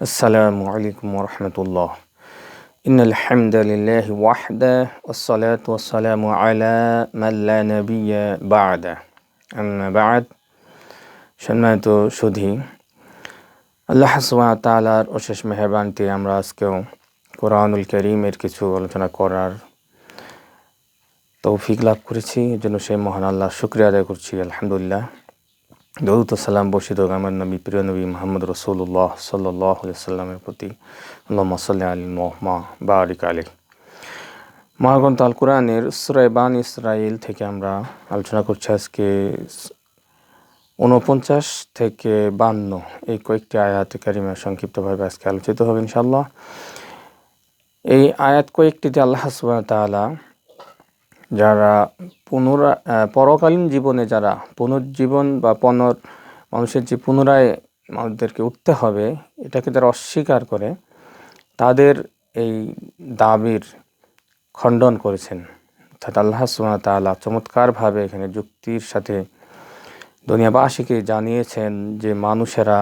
السلام عليكم ورحمة الله إن الحمد لله وحده والصلاة والسلام على من لا نبي بعده أما بعد সম্মানিত সুধী আল্লাহ সুবহান তাআলার অশেষ মেহরবানিতে আমরা আজকেও কোরআনুল করিমের কিছু আলোচনা করার তৌফিক লাভ করেছি এর জন্য সেই মহান আল্লাহ শুক্রিয়া আদায় করছি আলহামদুলিল্লাহ দৌত সালাম বসিত আমার নবী, প্রিয় নবী মোহাম্মদ রসুল্লাহ সাল্লাহ সাল্লামের প্রতি। আল্লাহ সাল্লি আলী মহমা বারিক আলী মহাগ্রন্থ আল কোরআনের সুরাই বান ইসরাইল থেকে আমরা আলোচনা করছি আজকে উনপঞ্চাশ থেকে বান্ন। এই কয়েকটি আয়াত কারিমা সংক্ষিপ্তভাবে আজকে আলোচিত হবে ইনশাল্লাহ এই আয়াত কয়েকটিতে আল্লাহ সুবাহ তালা যারা পুনরা পরকালীন জীবনে যারা পুনর্জীবন বা পনর মানুষের যে পুনরায় মানুষদেরকে উঠতে হবে, এটাকে যারা অস্বীকার করে তাদের এই দাবির খণ্ডন করেছেন। অর্থাৎ আল্লাহ সুমা তালা চমৎকারভাবে এখানে যুক্তির সাথে দুনিয়াবাসীকে জানিয়েছেন যে মানুষেরা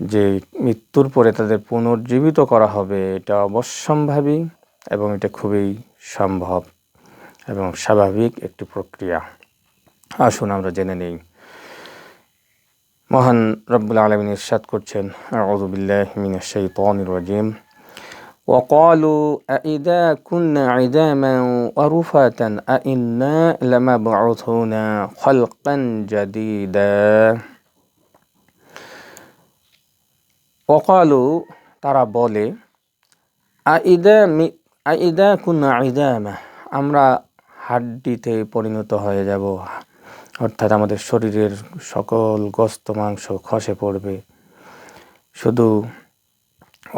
যে মৃত্যুর পরে তাদের পুনর্জীবিত করা হবে, এটা অবশ্যম্ভাবী এবং এটা খুবই সম্ভব। এবং স্বাভাবিক একটি প্রক্রিয়া আসুন আমরা জেনে নেই মহান রব্বুল আলমিন ইরশাদ করছেন আউযুবিল্লাহি মিনাশ শাইতানির রাজিম وقالوا أئذا كنا عظاما ورفاتا أئنا لمبعوثون خلقا جديدا وقالوا তারা বলে আইদা আইদা কুন্না আইদামা আমরা হাড্ডিতে পরিণত হয়ে যাব। অর্থাৎ আমাদের শরীরের সকল গস্ত, মাংস খসে পড়বে। শুধু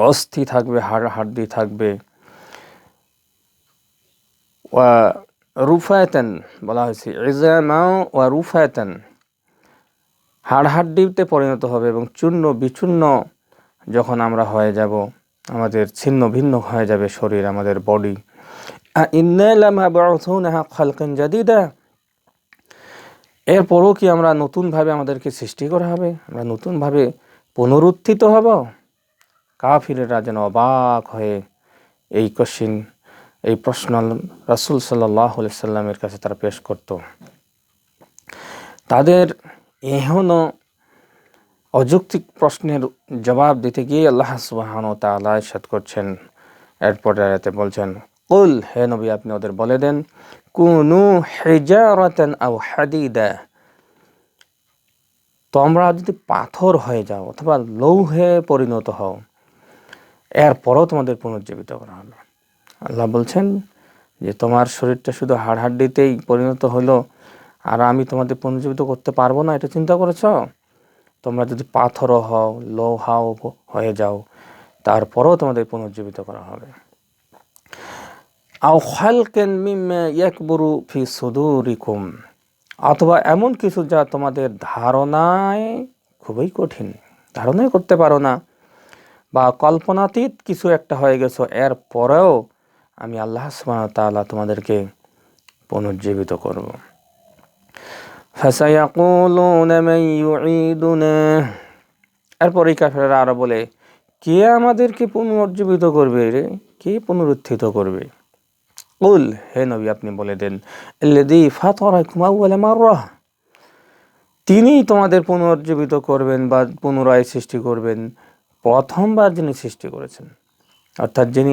অস্থি থাকবে, হাড় হাড্ডি থাকবে। ওয়া রুফায়তান বলা হয়েছে ইজামাও ওয়া রুফায়তান। হাড় হাড্ডিতে পরিণত হবে এবং চূর্ণ বিচূর্ণ যখন আমরা হয়ে যাব, আমাদের ছিন্ন ভিন্ন হয়ে যাবে শরীর, আমাদের বডি। এরপরও কি আমরা নতুনভাবে আমাদেরকে সৃষ্টি করা হবে? আমরা নতুনভাবে পুনরুত্থিত হব? কাফিরেরা যেন অবাক হয়ে এই কোশ্চিন এই প্রশ্ন রাসুল সাল্লাহ সাল্লামের কাছে তারা পেশ করত। তাদের এহনও অযৌক্তিক প্রশ্নের জবাব দিতে গিয়ে আল্লাহ সুবাহান তালা সাদ করছেন। এরপরে বলছেন কুল, হে নবী, আপনি ওদের বলে দেন, কুনু হেজারাতান আও হাদিদা। তোমরা যদি পাথর হয়ে যাও অথবা লৌহে পরিণত হও, এরপরও তোমাদের পুনর্জীবিত করা হলো। আল্লাহ বলছেন যে, তোমার শরীরটা শুধু হাড় হাড্ডিতেই পরিণত হলো, আর আমি তোমাদের পুনর্জীবিত করতে পারব না, এটা চিন্তা করেছ? তোমরা যদি পাথরও হও, লৌহাও হয়ে যাও, তারপরও তোমাদের পুনর্জীবিত করা হবে। আও খালকেন মিম্মা ফি সুদুরিকুম। অথবা এমন কিছু যা তোমাদের ধারণায় খুবই কঠিন। ধারণাই করতে পারো না। বা কল্পনাতীত কিছু একটা হয়ে গেছো, এর পরেও আমি আল্লাহ তাআলা তোমাদেরকে পুনর্জীবিত করব। এরপরে কাফেরা আরও বলে, কে আমাদেরকে পুনর্জীবিত করবে রে? কে পুনরুত্থিত করবে? উল হে নবী আপনি বলে দেন এল্লেদি ফাতরাহ তিনি তোমাদের পুনর্জীবিত করবেন বা পুনরায় সৃষ্টি করবেন, প্রথমবার যিনি সৃষ্টি করেছেন। অর্থাৎ যিনি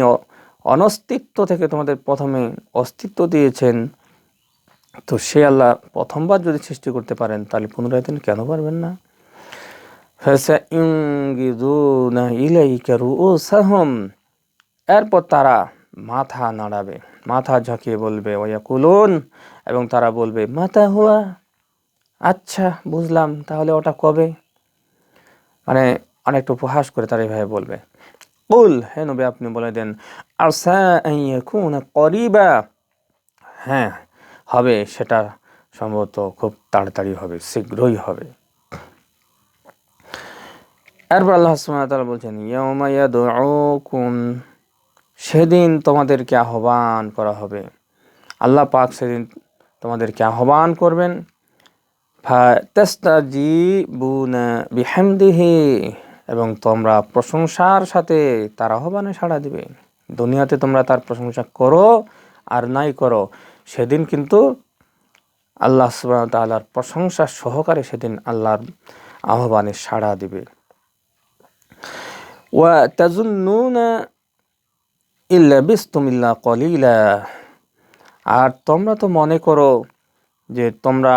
অনস্তিত্ব থেকে তোমাদের প্রথমে অস্তিত্ব দিয়েছেন, তো সে আল্লাহ প্রথমবার যদি সৃষ্টি করতে পারেন, তাহলে পুনরায় তিনি কেন পারবেন না? এরপর তারা মাথা নাড়াবে। মাথা ঝাঁকিয়ে বলবে ওয়া কুলুন এবং তারা বলবে মাথা হুয়া? আচ্ছা বুঝলাম, তাহলে ওটা কবে? মানে অনেকটা উপহাস করে তারা এভাবে বলবে। কুল, হে নবে, আপনি বলে দেন আসা করিবা? হ্যাঁ হবে, সেটা সম্ভবত খুব তাড়াতাড়ি হবে, শীঘ্রই হবে। এরপর আল্লাহ সুবহানাহু বলছেন, ইয়াউমা ইয়াদউকুম সেদিন তোমাদেরকে আহ্বান করা হবে। আল্লাহ পাক সেদিন তোমাদেরকে আহ্বান করবেন। এবং তোমরা প্রশংসার সাথে তার আহ্বানে সাড়া দিবে। দুনিয়াতে তোমরা তার প্রশংসা করো আর নাই করো। সেদিন কিন্তু আল্লাহ সুবহানাহু ওয়া প্রশংসা সহকারে সেদিন আল্লাহর আহ্বানে সাড়া দিবে। ওয়া তাজুন্নুনা ইল্লা কলিলা। আর তোমরা তো মনে করো যে তোমরা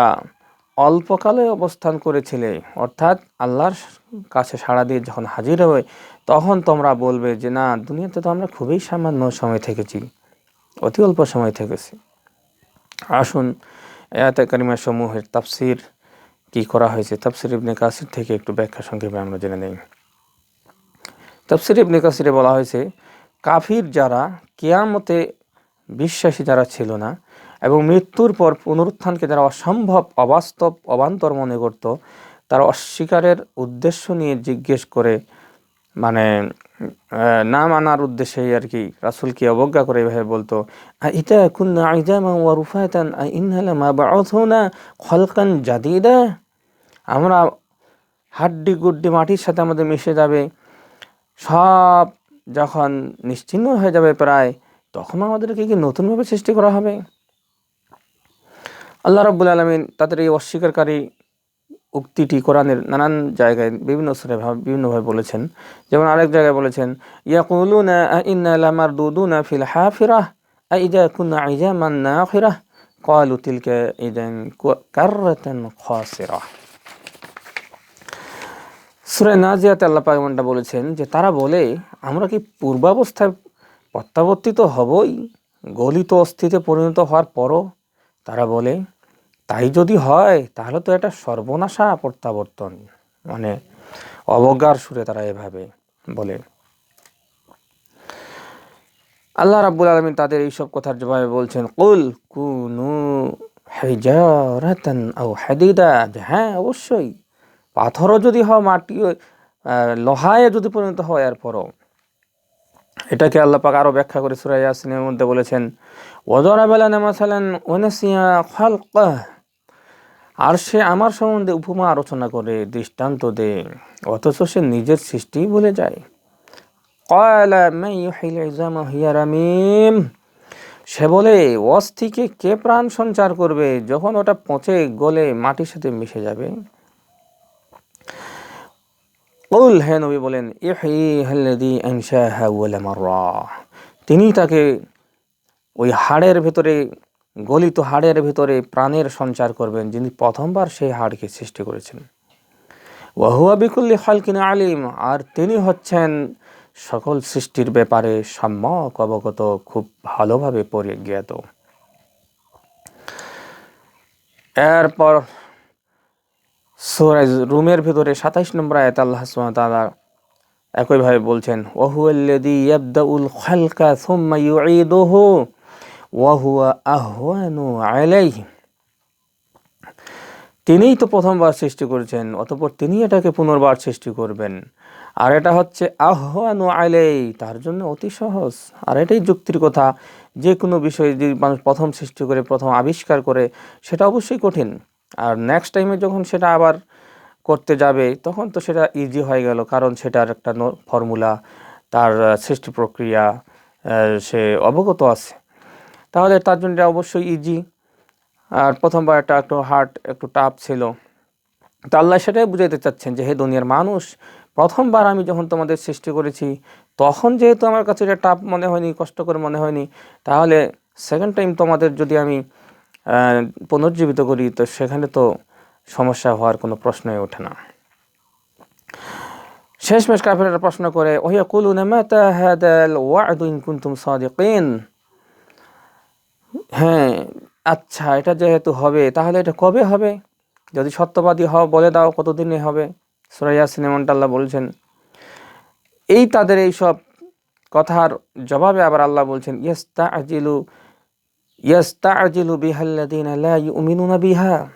অল্পকালে অবস্থান করেছিলে, অর্থাৎ আল্লাহর কাছে সাড়া দিয়ে যখন হাজির হবে, তখন তোমরা বলবে যে, না, দুনিয়াতে তো আমরা খুবই সামান্য সময় থেকেছি, অতি অল্প সময় থেকেছি। আসুন এয়াতে কারিমা সমূহের তাফসির কি করা হয়েছে? তাফসির ইবনে কাসির থেকে একটু ব্যাখ্যা সংক্ষেপে আমরা জেনে নেই। তাফসির ইবনে কাসিরে বলা হয়েছে কাফির যারা কেয়ামতে বিশ্বাসী যারা ছিল না এবং মৃত্যুর পর পুনরুত্থানকে যারা অসম্ভব অবাস্তব, অবান্তর মনে করত, তারা অস্বীকারের উদ্দেশ্য নিয়ে জিজ্ঞেস করে মানে না মানার উদ্দেশ্যেই আর কি রাসুলকে অবজ্ঞা করে এভাবে বলতো এটা কুন্না আইজামা ইনহালা মা খলকান জাদিদা? আমরা হাড্ডি গুড্ডি মাটির সাথে আমাদের মিশে যাবে, সব যখন নিশ্চিহ্ন হয়ে যাবে প্রায়, তখন আমাদেরকে কি নতুনভাবে সৃষ্টি করা হবে? আল্লাহ রাব্বুল আলমিন তাদের এই অস্বীকারী উক্তিটি কোরআনের নানান জায়গায় বিভিন্ন ভাবে বিভিন্নভাবে বলেছেন। যেমন আরেক জায়গায় বলেছেন, ইয়াকুলুনা ফিল হাফিরাহ, আইজা কুন্না কাররাতান খাসিরাহ। সূরা নাজিয়াতে আল্লাহ পাক এমনটা বলেছেন যে, তারা বলে, আমরা কি পূর্বাবস্থায় প্রত্যাবর্তিত হবই? গলিত অস্থিতে পরিণত হওয়ার পরও? তারা বলে, তাই যদি হয়, তাহলে তো এটা সর্বনাশা প্রত্যাবর্তন। মানে অবজ্ঞার সুরে তারা এভাবে বলে। আল্লাহ রাব্বুল আলমিন তাদের এইসব কথার জবাবে বলছেন, কুল কুনু হেজারাতান যে হ্যাঁ অবশ্যই। পাথরও যদি হয়, মাটি লোহায় যদি পরিণত হয়, এরপরও। এটাকে আল্লাহ পাক আরও ব্যাখ্যা করে সূরা ইয়াসিনের মধ্যে বলেছেন ওয়াদরাবা লানা মাসালান ওয়ানাসিয়া খালকাহ আর সে আমার সম্বন্ধে উপমা আলোচনা করে, দৃষ্টান্ত দে, অথচ সে নিজের সৃষ্টি ভুলে যায়। সে বলে, অস্থিকে কে প্রাণ সঞ্চার করবে যখন ওটা পচে গলে মাটির সাথে মিশে যাবে? কুল হে নবী বলেন তিনি তাকে ওই হাড়ের ভেতরে, গলিত হাড়ের ভেতরে প্রাণের সঞ্চার করবেন, যিনি প্রথমবার সেই হাড়কে সৃষ্টি করেছেন। ওয়াহুয়া বিকুল্লি খালকিন আলিম, আর তিনি হচ্ছেন সকল সৃষ্টির ব্যাপারে সম্যক অবগত, খুব ভালোভাবে পরিজ্ঞাত। এরপর সুরাজ রুমের ভিতরে সাতাইশ নম্বর আয়াত আল্লাহ তাআলা একইভাবে বলছেন ওয়াহুয়াল্লাযী ইয়াবদাউল খালকা সুম্মা ইউঈদুহু ওয়া হুয়া আহওয়ানু তিনিই তো প্রথমবার সৃষ্টি করেছেন, অতপর তিনি এটাকে পুনর্বার সৃষ্টি করবেন। আর এটা হচ্ছে আহ্বানু আলাই তার জন্য অতি সহজ। আর এটাই যুক্তির কথা, যে কোনো বিষয় যদি মানুষ প্রথম সৃষ্টি করে, প্রথম আবিষ্কার করে, সেটা অবশ্যই কঠিন। আর নেক্সট টাইমে যখন সেটা আবার করতে যাবে, তখন তো সেটা ইজি হয়ে গেল। কারণ সেটার একটা ফর্মুলা তার সৃষ্টি প্রক্রিয়া সে অবগত আছে। তাহলে তার জন্য অবশ্যই ইজি আর প্রথমবার একটা একটু হার্ট একটু টাফ ছিল। তো আল্লাহ সেটাই বুঝাইতে চাচ্ছেন যে, হে দুনিয়ার মানুষ, প্রথমবার আমি যখন তোমাদের সৃষ্টি করেছি, তখন যেহেতু আমার কাছে এটা টাফ মনে হয়নি কষ্টকর মনে হয়নি, তাহলে সেকেন্ড টাইম তোমাদের যদি আমি পুনর্জীবিত করি, তো সেখানে তো সমস্যা হওয়ার কোনো প্রশ্নই ওঠে না। শেষমেশ কাফেররা প্রশ্ন করে, ওহিয়া হ্যাঁ আচ্ছা এটা যেহেতু হবে, তাহলে এটা কবে হবে? যদি সত্যবাদী হও, বলে দাও কতদিনে হবে? সুরাইয়া সিনেমনটা আল্লাহ বলছেন। এই তাদের এই সব কথার জবাবে আবার আল্লাহ বলছেন ইয়েস্তা আজিলু ইয়েস্তা আজিলু বিহাল্লাদিন লা ইউমিনুনা বিহা।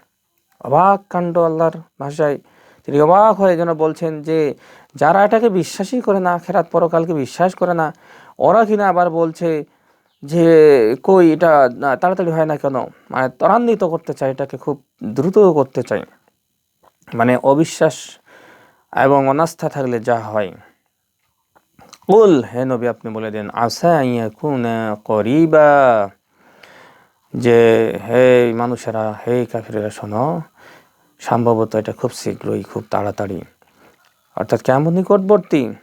অবাক কাণ্ড আল্লাহর ভাষায়। তিনি অবাক হয়ে যেন বলছেন যে, যারা এটাকে বিশ্বাসই করে না, খেরাত পরকালকে বিশ্বাস করে না, ওরা কিনা আবার বলছে যে, কই এটা তাড়াতাড়ি হয় না কেন? মানে ত্বরান্বিত করতে চায়, এটাকে খুব দ্রুত করতে চাই মানে অবিশ্বাস এবং অনাস্থা থাকলে যা হয়। কুল, হে নবী আপনি বলে দেন আসা ইয়াকুনা করিবা। যে, হে মানুষেরা, হে কাফিরেরা, শোনো, সম্ভবত এটা খুব শীঘ্রই, খুব তাড়াতাড়ি। অর্থাৎ কেমন নিকটবর্তী?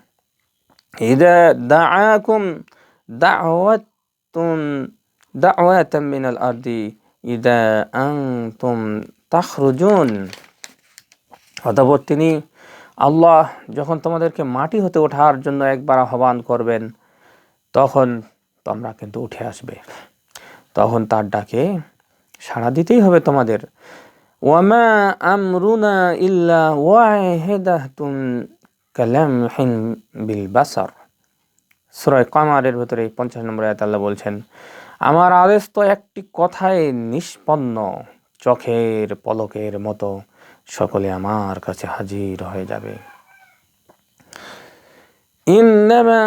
দাওয়াতাম মিনাল আরদি, ইদা আনতুম তাখরুজুন। অতঃপর তিনি, আল্লাহ যখন তোমাদেরকে মাটি হতে ওঠার জন্য একবার আহ্বান করবেন, তখন তোমরা কিন্তু উঠে আসবে। তখন তার ডাকে, সাড়া দিতেই হবে তোমাদের। ওয়ামা আমরুনা ইল্লা ওয়াহেদাতুন কালামহিন বিল বাসার। সুরায় কামারের ভেতরে পঞ্চাশ নম্বর আয়াত বলছেন, আমার আদেশ তো একটি কথায় নিষ্পন্ন, চোখের পলকের মতো সকলে আমার কাছে হাজির হয়ে যাবে। ইন্নামা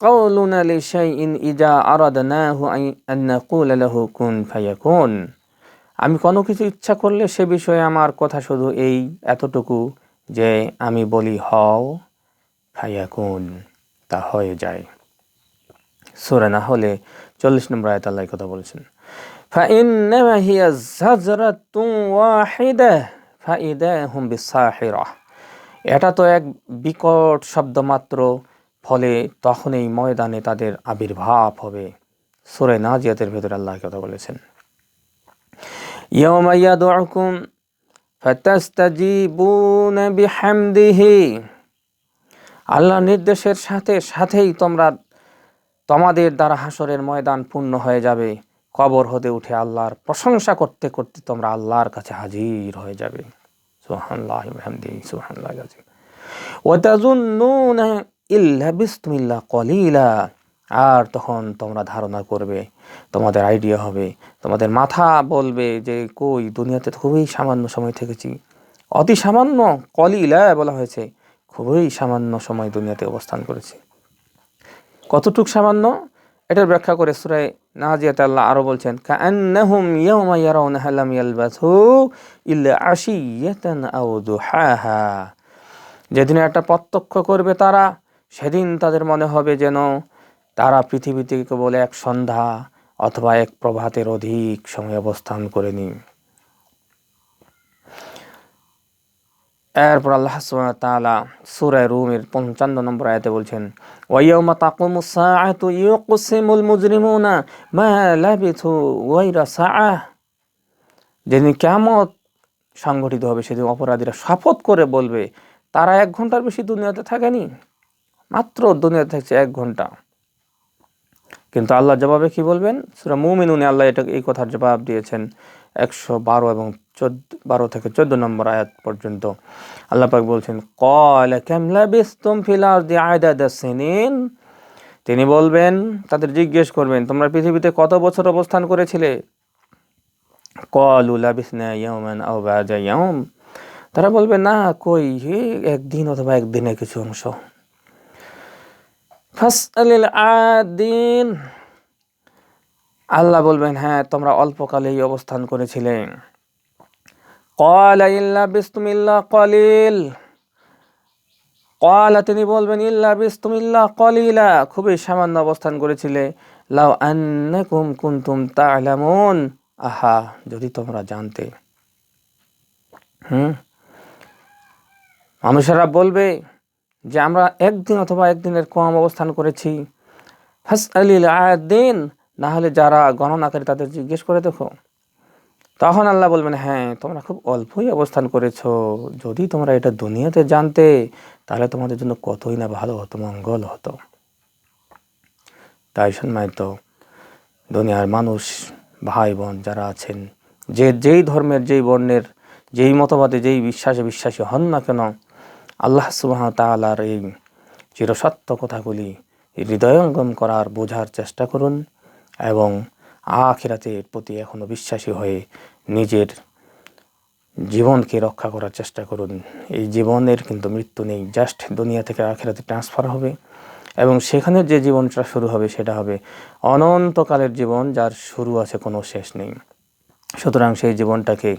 قولنا لشيء إذا أردناه أن نقول له كن فيكون আমি কোনো কিছু ইচ্ছা করলে সে বিষয়ে আমার কথা শুধু এই এতটুকু যে আমি বলি হও ফায়াকুন তা হয়ে যায় সুরে না হলে চল্লিশ নম্বর আয়ত আল্লাহ কথা বলছেন فإنما هي زجرة واحدة فإذا هم بالساحرة এটা তো এক বিকট শব্দ মাত্র ফলে তখন এই ময়দানে তাদের আবির্ভাব হবে। সুরে নাজিয়াতের ভেতরে আল্লাহ কথা বলেছেন। আল্লাহ নির্দেশের সাথে সাথেই তোমরা তোমাদের দ্বারা হাসরের ময়দান পূর্ণ হয়ে যাবে। কবর হতে উঠে আল্লাহর প্রশংসা করতে করতে তোমরা আল্লাহর কাছে হাজির হয়ে যাবে। সুহান্লাহ ইল্লা কলিলা। আর তখন তোমরা ধারণা করবে, তোমাদের আইডিয়া হবে, তোমাদের মাথা বলবে যে, কই, দুনিয়াতে খুবই সামান্য সময় থেকেছি। অতি সামান্য কলিলা বলা হয়েছে, খুবই সামান্য সময় দুনিয়াতে অবস্থান করেছি। কতটুক সামান্য? এটার ব্যাখ্যা করে সুরায় নাজিয়াতে আল্লাহ আরও বলছেন কান্নাহুম ইয়াউমা ইল্লা যেদিন একটা প্রত্যক্ষ করবে তারা সেদিন তাদের মনে হবে যেন তারা পৃথিবীতে কেবল এক সন্ধ্যা অথবা এক প্রভাতের অধিক সময় অবস্থান করে নি এরপর আল্লাহ তাআলা সূরা রুমের পঞ্চান্ন নম্বর আয়াতে বলছেন যেদিন কিয়ামত সংগঠিত হবে, সেদিন অপরাধীরা শপথ করে বলবে, তারা এক ঘণ্টার বেশি দুনিয়াতে থাকেনি? মাত্র দুনিয়াতে থাকছে এক ঘণ্টা। কিন্তু আল্লাহ জবাবে কি বলবেন? সুরা মুমিনুনে আল্লাহ এটা, এই কথার জবাব দিয়েছেন একশো বারো এবং চোদ্দ, বারো থেকে চোদ্দ নম্বর আয়াত পর্যন্ত। আল্লাহ পাক বলছেন সিনিন? তিনি বলবেন, তাদের জিজ্ঞেস করবেন, তোমরা পৃথিবীতে কত বছর অবস্থান করেছিলে? তারা বলবে, না, কই একদিন অথবা একদিনে কিছু অংশ। ফাসআলিল আদিন আল্লাহ বলবেন হ্যাঁ তোমরা অল্পকালেই অবস্থান করেছিলে। কলা ইল্লা বিস্তুমিল্লা কলিল কলা তিনি বলবেন, ইল্লা বিস্তুমিল্লা কলিলা খুবই সামান্য অবস্থান করেছিলে। লাউ আন্নাকুম কুনতুম তা'লামুন। আহা, যদি তোমরা জানতে। হুম? মানুষেরা বলবে যে আমরা একদিন অথবা একদিনের কম অবস্থান করেছি। ফাস আলিল আয়াদিন, না হলে যারা গণনাকারী তাদের জিজ্ঞেস করে দেখো। তখন আল্লাহ বলবেন হ্যাঁ তোমরা খুব অল্পই অবস্থান করেছ। যদি তোমরা এটা দুনিয়াতে জানতে, তাহলে তোমাদের জন্য কতই না ভালো হতো, মঙ্গল হতো। তাই তো দুনিয়ার মানুষ ভাই বোন যারা আছেন, যে যেই ধর্মের, যেই বর্ণের, যেই মতবাদে, যেই বিশ্বাসে বিশ্বাসী হন না কেন আল্লাহ সুবাহ তালার এই চিরসত্য কথাগুলি হৃদয়ঙ্গম করার বোঝার চেষ্টা করুন এবং আখিরাতের প্রতি এখনও বিশ্বাসী হয়ে নিজের জীবনকে রক্ষা করার চেষ্টা করুন। এই জীবনের কিন্তু মৃত্যু নেই, জাস্ট দুনিয়া থেকে আখেরাতে ট্রান্সফার হবে এবং সেখানে যে জীবনটা শুরু হবে সেটা হবে অনন্তকালের জীবন যার শুরু আছে কোনো শেষ নেই। সুতরাং সেই জীবনটাকে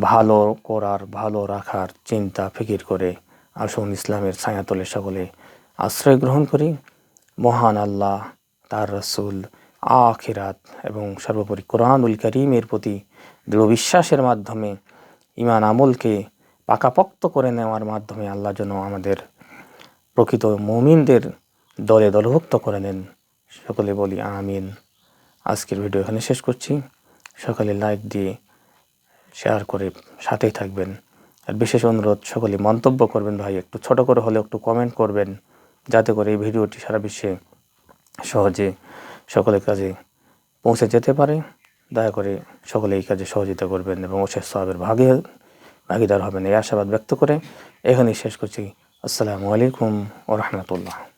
ভালো করার, ভালো রাখার চিন্তা, ফিকির করে আসুন ইসলামের ছায়াতলে সকলে আশ্রয় গ্রহণ করি। মহান আল্লাহ, তার রসুল, আখিরাত এবং সর্বোপরি কোরআনুল করিমের প্রতি দৃঢ় বিশ্বাসের মাধ্যমে ইমান আমলকে পাকাপোক্ত করে নেওয়ার মাধ্যমে আল্লাহ যেন আমাদের প্রকৃত মুমিনদের দলে দলভুক্ত করে নেন। সকলে বলি আমিন। আজকের ভিডিও এখানে শেষ করছি। সকলে লাইক দিয়ে শেয়ার করে সাথেই থাকবেন। আর বিশেষ অনুরোধ সকলে মন্তব্য করবেন ভাই, একটু ছোট করে হলে একটু কমেন্ট করবেন, যাতে করে এই ভিডিওটি সারা বিশ্বে সহজে সকলের কাছে পৌঁছে যেতে পারে। দয়া করে সকলে এই কাজে সহযোগিতা করবেন এবং অশেষ সবের ভাগে, ভাগিদার হবেন। এই আশাবাদ ব্যক্ত করে এখানেই শেষ করছি। আসসালামু আলাইকুম ও রহমতুল্লাহ।